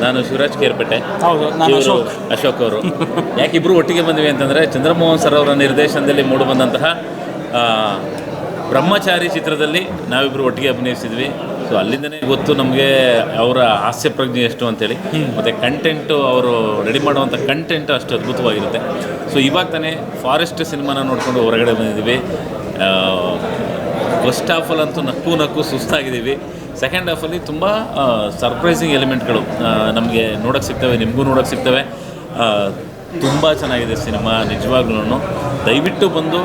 ನಾನು ಶಿವರಾಜ್ ಕೇರ್ಪೇಟೆ ಹೌದು ನಾನು ಇವರು ಅಶೋಕ್. ಅಶೋಕ್ ಅವರು. ಯಾಕಿಬ್ರು ಒಟ್ಟಿಗೆ ಬಂದ್ವಿ ಅಂತಂದರೆ ಚಂದ್ರಮೋಹನ್ ಸರ್ ಅವರ ನಿರ್ದೇಶನದಲ್ಲಿ ಮೂಡಿಬಂದಂತಹ ಆ, ಬ್ರಹ್ಮಚಾರಿ ಚಿತ್ರದಲ್ಲಿ ನಾವಿಬ್ಬರು ಒಟ್ಟಿಗೆ ಅಭಿನಯಿಸಿದ್ವಿ. ಸೊ ಅಲ್ಲಿಂದನೇ ಗೊತ್ತು ನಮಗೆ ಅವರ ಹಾಸ್ಯ ಪ್ರಜ್ಞೆ ಎಷ್ಟು ಅಂತೇಳಿ. ಮತ್ತು ಕಂಟೆಂಟು ಅವರು ರೆಡಿ ಮಾಡುವಂಥ ಕಂಟೆಂಟ್ ಅಷ್ಟು ಅದ್ಭುತವಾಗಿರುತ್ತೆ. ಸೊ ಇವಾಗ ತಾನೇ ಫಾರೆಸ್ಟ್ ಸಿನಿಮಾನ ನೋಡಿಕೊಂಡು ಹೊರಗಡೆ ಬಂದಿದ್ದೀವಿ. ಫಸ್ಟ್ ಆಫ್ ಆಲ್ ಅಂತೂ ನಕ್ಕು ನಕ್ಕು ಸುಸ್ತಾಗಿದ್ದೀವಿ. ಸೆಕೆಂಡ್ ಹಾಫಲ್ಲಿ ತುಂಬ ಸರ್ಪ್ರೈಸಿಂಗ್ ಎಲಿಮೆಂಟ್ಗಳು ನಮಗೆ ನೋಡೋಕ್ಕೆ ಸಿಗ್ತವೆ, ನಿಮಗೂ ನೋಡೋಕ್ಕೆ ಸಿಗ್ತವೆ. ತುಂಬ ಚೆನ್ನಾಗಿದೆ ಸಿನಿಮಾ ನಿಜವಾಗ್ಲೂ ದಯವಿಟ್ಟು ಬಂದು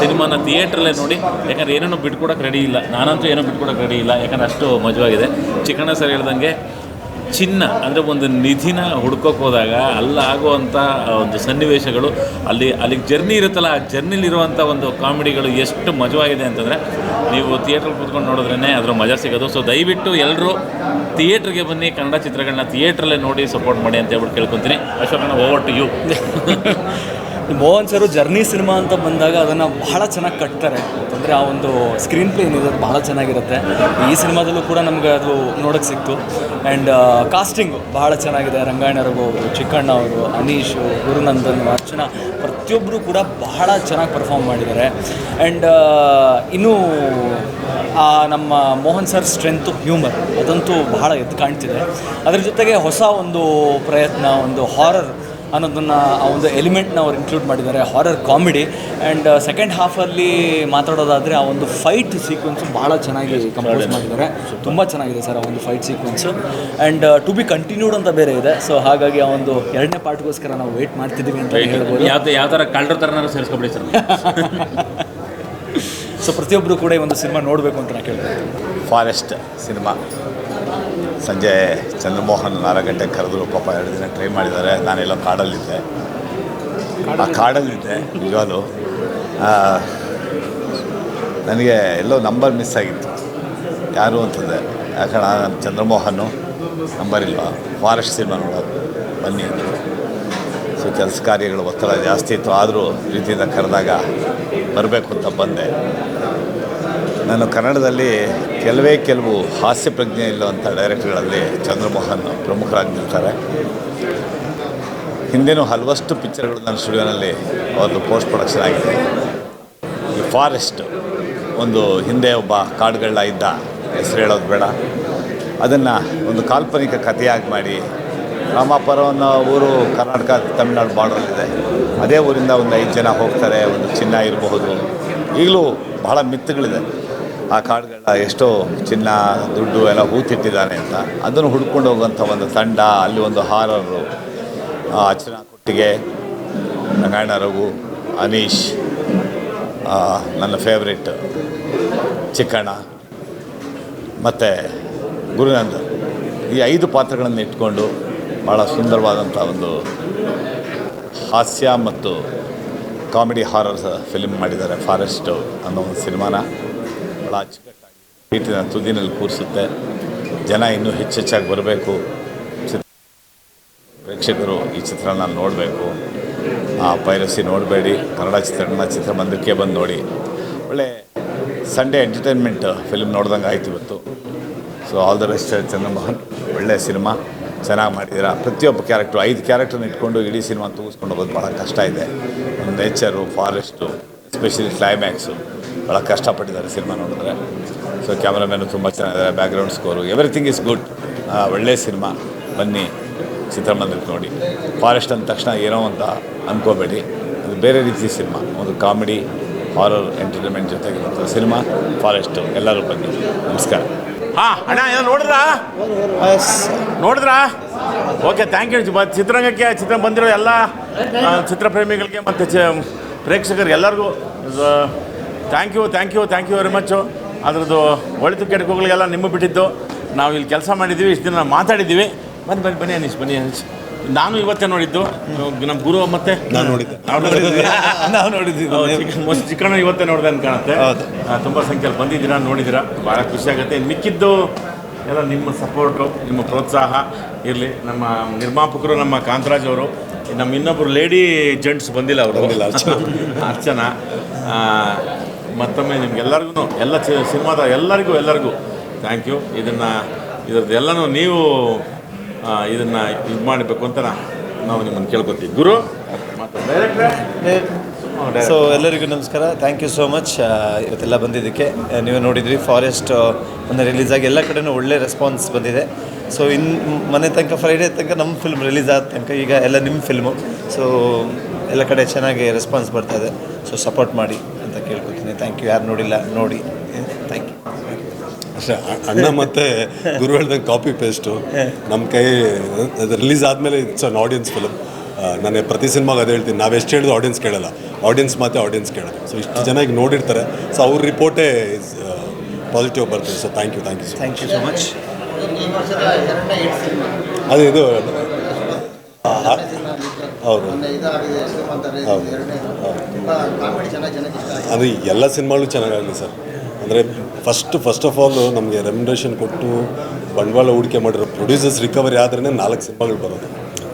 ಸಿನಿಮಾನ ಥಿಯೇಟ್ರಲ್ಲೇ ನೋಡಿ, ಯಾಕಂದರೆ ಏನೇನೋ ಬಿಟ್ಕೊಡೋಕೆ ರೆಡಿ ಇಲ್ಲ. ನಾನಂತೂ ಏನೋ ಬಿಟ್ಕೊಡೋಕೆ ರೆಡಿ ಇಲ್ಲ, ಯಾಕಂದರೆ ಅಷ್ಟು ಮಜವಾಗಿದೆ. ಚಿಕ್ಕಣ್ಣ ಸರ್ ಹೇಳ್ದಂಗೆ ಚಿನ್ನ, ಅಂದರೆ ಒಂದು ನಿಧಿನ ಹುಡ್ಕೋಕೆ ಹೋದಾಗ ಅಲ್ಲಾಗುವಂಥ ಒಂದು ಸನ್ನಿವೇಶಗಳು, ಅಲ್ಲಿ, ಅಲ್ಲಿಗೆ ಜರ್ನಿ ಇರುತ್ತಲ್ಲ, ಆ ಜರ್ನಿಲಿರುವಂಥ ಒಂದು ಕಾಮಿಡಿಗಳು ಎಷ್ಟು ಮಜವಾಗಿದೆ ಅಂತಂದರೆ, ನೀವು ಥಿಯೇಟ್ರಲ್ಲಿ ಕೂತ್ಕೊಂಡು ನೋಡಿದ್ರೇ ಅದರ ಮಜಾ ಸಿಗೋದು. ಸೊ ದಯವಿಟ್ಟು ಎಲ್ಲರೂ ಥಿಯೇಟ್ರಿಗೆ ಬನ್ನಿ, ಕನ್ನಡ ಚಿತ್ರಗಳನ್ನ ಥಿಯೇಟ್ರಲ್ಲೇ ನೋಡಿ ಸಪೋರ್ಟ್ ಮಾಡಿ ಅಂತ ಹೇಳ್ಬಿಟ್ಟು ಕೇಳ್ಕೊತೀನಿ. Ashokanna over to you Mohan sir journey cinema ಅಂತ ಬಂದಾಗ ಅದನ್ನು ಬಹಳ ಚೆನ್ನಾಗಿ ಕಟ್ತಾರೆ. ಅಂದರೆ ಆ ಒಂದು ಸ್ಕ್ರೀನ್ ಪ್ಲೇ ಏನಿದೆ ಬಹಳ ಚೆನ್ನಾಗಿರುತ್ತೆ. ಈ ಸಿನಿಮಾದಲ್ಲೂ ಕೂಡ ನಮಗೆ ಅದು ನೋಡೋಕ್ಕೆ ಸಿಕ್ತು. ಆ್ಯಂಡ್ ಕಾಸ್ಟಿಂಗು ಬಹಳ ಚೆನ್ನಾಗಿದೆ. ರಂಗಾಯಣ ರಘು ಅವರು, ಚಿಕ್ಕಣ್ಣ ಅವರು, ಅನೀಶು, ಗುರುನಂದನ್, ಅರ್ಚನಾ ಪ್ರತಿಯೊಬ್ಬರು ಕೂಡ ಬಹಳ ಚೆನ್ನಾಗಿ ಪರ್ಫಾರ್ಮ್ ಮಾಡಿದ್ದಾರೆ. ಆ್ಯಂಡ್ ಇನ್ನೂ, ಆ, ನಮ್ಮ ಮೋಹನ್ ಸರ್ ಸ್ಟ್ರೆಂತು ಹ್ಯೂಮರ್ ಅದಂತೂ ಬಹಳ ಎದ್ದು ಕಾಣ್ತಿದೆ. ಅದರ ಜೊತೆಗೆ ಹೊಸ ಒಂದು ಪ್ರಯತ್ನ, ಒಂದು ಹಾರರ್ ಅನ್ನೋದನ್ನು ಆ ಒಂದು ಎಲಿಮೆಂಟ್ನ ಅವ್ರು ಇನ್ಕ್ಲೂಡ್ ಮಾಡಿದ್ದಾರೆ ಹಾರರ್ ಕಾಮಿಡಿ ಆ್ಯಂಡ್ ಸೆಕೆಂಡ್ ಹಾಫಲ್ಲಿ ಮಾತಾಡೋದಾದರೆ ಆ ಒಂದು ಫೈಟ್ ಸೀಕ್ವೆನ್ಸು ಭಾಳ ಚೆನ್ನಾಗಿ ಕಂಪೋಸ್ ಮಾಡಿದ್ದಾರೆ. ತುಂಬ ಚೆನ್ನಾಗಿದೆ ಸರ್ ಆ ಒಂದು fight sequence and to be continued ಅಂತ ಬೇರೆ ಇದೆ. ಸೊ ಹಾಗಾಗಿ ಆ ಒಂದು ಎರಡನೇ ಪಾರ್ಟ್ಗೋಸ್ಕರ ನಾವು ವೆಯ್ಟ್ ಮಾಡ್ತಿದ್ದೀವಿ ಅಂತ ಹೇಳ್ಬೋದು. ಯಾವ್ದು ಯಾವ ಥರ ಕಳ್ಳರ ಥರನಾರು ಸೇರಿಸ್ಕೊಬಿಡಿ ಸರ್. ಸೊ ಪ್ರತಿಯೊಬ್ಬರು ಕೂಡ ಈ ಒಂದು ಸಿನಿಮಾ ನೋಡಬೇಕು ಅಂತ ನಾನು ಕೇಳ್ತೀನಿ ಫಾರೆಸ್ಟ್ ಸಿನಿಮಾ ಸಂಜೆ ಚಂದ್ರಮೋಹನ್ ನಾಲ್ಕು ಗಂಟೆಗೆ ಕರೆದ್ರು, ಪಾಪ ಎರಡು ದಿನ ಟ್ರೈ ಮಾಡಿದ್ದಾರೆ, ನಾನೆಲ್ಲ ಕಾಡಲ್ಲಿದ್ದೆ. ಆ ಕಾಡಲ್ಲಿದ್ದೆ, ನಿಜವಾಗ್ಲು. ನನಗೆ ಎಲ್ಲೋ ನಂಬರ್ ಮಿಸ್ ಆಗಿತ್ತು. ಯಾರು ಅಂತಂದೆ ಯಾಕಂದ್ರೆ ನಾನು ಚಂದ್ರಮೋಹನ್ ನಂಬರ್ ಇಲ್ವಾ ಫಾರೆಸ್ಟ್ ಸಿನಿಮಾ ನೋಡೋದು, ಬನ್ನಿ ಅಂದರು ಸೊ, ಕೆಲಸ ಕಾರ್ಯಗಳು ಒತ್ತಡ ಜಾಸ್ತಿ ಇತ್ತು. ಆದರೂ ಪ್ರೀತಿಯಿಂದ ಕರೆದಾಗ ಬರಬೇಕು ಅಂತ ಬಂದೆ. ನಾನು ಕನ್ನಡದಲ್ಲಿ ಕೆಲವೇ ಕೆಲವು ಹಾಸ್ಯ ಪ್ರಜ್ಞೆ ಇಲ್ಲುವಂಥ ಡೈರೆಕ್ಟ್ಗಳಲ್ಲಿ ಚಂದ್ರಮೋಹನ್ ಪ್ರಮುಖರಾಗಿ ನಿಲ್ತಾರೆ ಹಿಂದೆನೂ ಹಲವಷ್ಟು ಪಿಕ್ಚರ್ಗಳು ನನ್ನ ಸ್ಟುಡಿಯೋನಲ್ಲಿ ಅವ್ರದ್ದು ಪೋಸ್ಟ್ ಪ್ರೊಡಕ್ಷನ್ ಆಗಿದೆ. ಈ ಫಾರೆಸ್ಟ್ ಒಂದು ಹಿಂದೆ ಒಬ್ಬ ಕಾಡುಗಳ ಇದ್ದ ಹೆಸರು ಹೇಳೋದು ಬೇಡ. ಅದನ್ನು ಒಂದು ಕಾಲ್ಪನಿಕ ಕಥೆಯಾಗಿ ಮಾಡಿ ರಾಮಾಪುರ ಅನ್ನೋ ಊರು ಕರ್ನಾಟಕ ತಮಿಳ್ನಾಡು ಬಾರ್ಡ್ರಲ್ಲಿದೆ ಅದೇ ಊರಿಂದ ಒಂದು ಐದು ಜನ ಹೋಗ್ತಾರೆ, ಒಂದು ಚಿನ್ನ ಇರಬಹುದು. ಈಗಲೂ ಬಹಳ ಮಿತ್ತುಗಳಿದೆ. ಆ ಕಾರ್ಡ್ಗಳ ಎಷ್ಟೋ ಚಿನ್ನ, ದುಡ್ಡು ಎಲ್ಲ ಹೂತಿಟ್ಟಿದ್ದಾನೆ ಅಂತ. ಅದನ್ನು ಹುಡ್ಕೊಂಡು ಹೋಗುವಂಥ ಒಂದು ತಂಡ, ಅಲ್ಲಿ ಒಂದು ಹಾರರು ಅರ್ಚನಾ ಕೊಟ್ಟಿಗೆ ರಂಗಾಯಣ ರಘು, ಅನೀಶ್ ನನ್ನ ಫೇವ್ರೆಟ್ ಚಿಕ್ಕಣ್ಣ, ಮತ್ತು ಗುರುನಂದ. ಈ ಐದು ಪಾತ್ರಗಳನ್ನು ಇಟ್ಕೊಂಡು ಭಾಳ ಸುಂದರವಾದಂಥ ಒಂದು ಹಾಸ್ಯ ಮತ್ತು ಕಾಮಿಡಿ ಹಾರರ್ ಫಿಲ್ಮ್ ಮಾಡಿದ್ದಾರೆ ಫಾರೆಸ್ಟು ಅನ್ನೋ ಒಂದು ಸಿನಿಮಾನ. ಭಾಳ ಅಚ್ಚುಕಟ್ಟಾಗಿ ಸೀಟಿನ ತುದಿನಲ್ಲಿ ಕೂರಿಸುತ್ತೆ. ಜನ ಇನ್ನೂ ಹೆಚ್ಚೆಚ್ಚಾಗಿ ಬರಬೇಕು. ಪ್ರೇಕ್ಷಕರು ಈ ಚಿತ್ರನ ನೋಡಬೇಕು. ಆ ಪೈರಸಿ ನೋಡಬೇಡಿ. ಕನ್ನಡ ಚಿತ್ರಣ ಚಿತ್ರಮಂದಿರಕ್ಕೆ ಬಂದು ನೋಡಿ. ಒಳ್ಳೆ ಸಂಡೇ ಎಂಟರ್ಟೈನ್ಮೆಂಟ್ ಫಿಲ್ಮ್ ನೋಡ್ದಂಗೆ ಆಯ್ತು ಇವತ್ತು. So all the best Chandramohan ಒಳ್ಳೆಯ ಸಿನಿಮಾ. ಚೆನ್ನಾಗಿ ಮಾಡಿದ್ದೀರಾ? ಪ್ರತಿಯೊಬ್ಬ ಕ್ಯಾರೆಕ್ಟ್ರು ಐದು ಕ್ಯಾರೆಕ್ಟರ್ನ ಇಟ್ಕೊಂಡು ಇಡೀ ಸಿನಿಮಾ ತೂಗಿಸ್ಕೊಂಡು ಹೋಗೋದು ಭಾಳ ಕಷ್ಟ ಇದೆ. ನೇಚರು ಫಾರೆಸ್ಟು ಎಸ್ಪೆಷಲಿ ಕ್ಲೈಮ್ಯಾಕ್ಸು ಭಾಳ ಕಷ್ಟಪಟ್ಟಿದ್ದಾರೆ ಸಿನಿಮಾ ನೋಡಿದ್ರೆ. ಸೊ ಕ್ಯಾಮ್ರಾಮ್ಯಾನು ತುಂಬ ಚೆನ್ನಾಗಿದ್ದಾರೆ background score everything is good ಒಳ್ಳೆಯ ಸಿನಿಮಾ. ಬನ್ನಿ, ಚಿತ್ರಮಂದಿರಕ್ಕೆ ನೋಡಿ. ಫಾರೆಸ್ಟ್ ಅಂದ ತಕ್ಷಣ ಏನೋ ಅಂತ ಅಂದ್ಕೋಬೇಡಿ ಅದು ಬೇರೆ ರೀತಿ ಸಿನಿಮಾ. ಒಂದು ಕಾಮಿಡಿ ಹಾರರ್ ಎಂಟರ್ಟೈನ್ಮೆಂಟ್ ಜೊತೆಗಿರುವಂಥ ಸಿನಿಮಾ. ಫಾರೆಸ್ಟು ಎಲ್ಲರೂ ಬನ್ನಿ. ನಮಸ್ಕಾರ. ಹಾ, ಅಣ್ಣ, ಏನೋ ನೋಡಿದ್ರಾ? ನೋಡಿದ್ರಾ? ಓಕೆ ಥ್ಯಾಂಕ್ ಯು ಚಿತ್ರರಂಗಕ್ಕೆ ಚಿತ್ರ ಬಂದಿರೋ ಎಲ್ಲ ಚಿತ್ರಪ್ರೇಮಿಗಳಿಗೆ ಮತ್ತು ಚ ಪ್ರೇಕ್ಷಕರಿಗೆ ಎಲ್ಲರಿಗೂ thank you thank you thank you very much ಅದ್ರದ್ದು ಒಳಿತು ಕೆಡಕುಗಳಿಗೆಲ್ಲ ನಿಮ್ಮ ಬಿಟ್ಟಿದ್ದು. ನಾವು ಇಲ್ಲಿ ಕೆಲಸ ಮಾಡಿದ್ದೀವಿ ಇಷ್ಟು ದಿನ ಮಾತಾಡಿದ್ದೀವಿ. ಬನ್ನಿ ಬನ್ನಿ ಬನ್ನಿ ಅನೀಶ್ ಬನ್ನಿ ಅನೀಶ್. ನಾನು ಇವತ್ತೇ ನೋಡಿದ್ದು ನಮ್ಮ ಗುರು ಮತ್ತೆ ನಾನು ನೋಡಿದ್ದೆ. ನಾವು ನೋಡಿದ್ದೀವಿ ಚಿಕ್ಕಣ್ಣ ಇವತ್ತೇ ನೋಡಿದೆ ಅಂತ ಕಾಣುತ್ತೆ. ತುಂಬ ಸಂಖ್ಯೆಯಲ್ಲಿ ಬಂದಿದ್ದೀರಾ ನೋಡಿದ್ದೀರಾ. ಭಾಳ ಖುಷಿ ಆಗುತ್ತೆ. ಮಿಕ್ಕಿದ್ದು ಎಲ್ಲ ನಿಮ್ಮ ಸಪೋರ್ಟು ನಿಮ್ಮ ಪ್ರೋತ್ಸಾಹ. ಇರಲಿ ನಮ್ಮ ನಿರ್ಮಾಪಕರು ನಮ್ಮ ಕಾಂತರಾಜ್ ಅವರು ನಮ್ಮ ಇನ್ನೊಬ್ಬರು ಲೇಡಿ ಜೆಂಟ್ಸ್ ಬಂದಿಲ್ಲ ಅವರು. ಅರ್ಚನಾ. ಮತ್ತೊಮ್ಮೆ ನಿಮ್ಗೆಲ್ಲರಿಗೂ, ಎಲ್ಲ ಸಿನಿಮಾದ ಎಲ್ಲರಿಗೂ ಎಲ್ಲರಿಗೂ ಥ್ಯಾಂಕ್ ಯು ಇದನ್ನು, ಇದ್ರದ್ದು ಎಲ್ಲನೂ ನೀವು ಇದನ್ನು ಇದು ಮಾಡಬೇಕು ಅಂತ ನಾವು ನಿಮ್ಮನ್ನು ಕೇಳ್ಕೊತೀವಿ. ಗುರು ಸೊ ಎಲ್ಲರಿಗೂ ನಮಸ್ಕಾರ. ಥ್ಯಾಂಕ್ ಯು ಸೋ ಮಚ್ ಇವತ್ತೆಲ್ಲ ಬಂದಿದ್ದಕ್ಕೆ ನೀವು ನೋಡಿದ್ರಿ ಫಾರೆಸ್ಟ್ ಒಂದು ರಿಲೀಸ್ ಆಗಿ ಎಲ್ಲ ಕಡೆನೂ ಒಳ್ಳೆ ರೆಸ್ಪಾನ್ಸ್ ಬಂದಿದೆ. ಸೊ ಇನ್ನು ಮನೆ ತನಕ ಫ್ರೈಡೇ ತನಕ ನಮ್ಮ ಫಿಲ್ಮ್ ರಿಲೀಸ್ ಆದ ತನಕ ಈಗ ಎಲ್ಲ ನಿಮ್ಮ ಫಿಲ್ಮು ಸೊ ಎಲ್ಲ ಕಡೆ ಚೆನ್ನಾಗಿ ರೆಸ್ಪಾನ್ಸ್ ಬರ್ತಾ ಇದೆ. ಸೊ ಸಪೋರ್ಟ್ ಮಾಡಿ. ಕೇಳ್ಕೊತೀನಿ ಥ್ಯಾಂಕ್ ಯು ಯಾರು ನೋಡಿಲ್ಲ ನೋಡಿ. ಥ್ಯಾಂಕ್ ಯು ಅಷ್ಟೇ ಅಣ್ಣ ಮತ್ತೆ ಗುರು ಹೇಳ್ದಂಗೆ ಕಾಪಿ ಪೇಸ್ಟು ನಮ್ಮ ಕೈ ಅದು ರಿಲೀಸ್ ಆದಮೇಲೆ ಇಟ್ಸ್ ಅನ್ ಆಡಿಯನ್ಸ್ ಫಿಲಮ್ ನಾನು ಪ್ರತಿ ಸಿನಿಮಾಗೆ ಅದೇ ಹೇಳ್ತೀನಿ. ನಾವು ಎಷ್ಟು ಹೇಳಿದ್ರು ಆಡಿಯನ್ಸ್ ಕೇಳಲ್ಲ. ಆಡಿಯನ್ಸ್ ಮಾತ್ರ ಆಡಿಯನ್ಸ್ ಕೇಳೋದು. ಸೊ ಇಷ್ಟು ಜನ ಈಗ ನೋಡಿರ್ತಾರೆ. ಸೊ ಅವ್ರ ರಿಪೋರ್ಟೇ ಇಸ್ ಪಾಸಿಟಿವ್ ಬರ್ತದೆ. So thank you thank you so thank you so much ಅದು ಇದು ಹೌದು. ಅದು ಎಲ್ಲ ಸಿನಿಮಾಗಳು ಚೆನ್ನಾಗಾಗಲಿ ಸರ್. ಅಂದರೆ ಫಸ್ಟ್ ಫಸ್ಟ್ ಆಫ್ ಆಲ್ ನಮಗೆ ರೆಮ್ಯುನರೇಷನ್ ಕೊಟ್ಟು ಬಂಡವಾಳ ಹೂಡಿಕೆ ಮಾಡಿರೋ ಪ್ರೊಡ್ಯೂಸರ್ಸ್ ರಿಕವರಿ ಆದ್ರೇ ನಾಲ್ಕು ಸಿನಿಮಾಗಳು ಬರೋದು.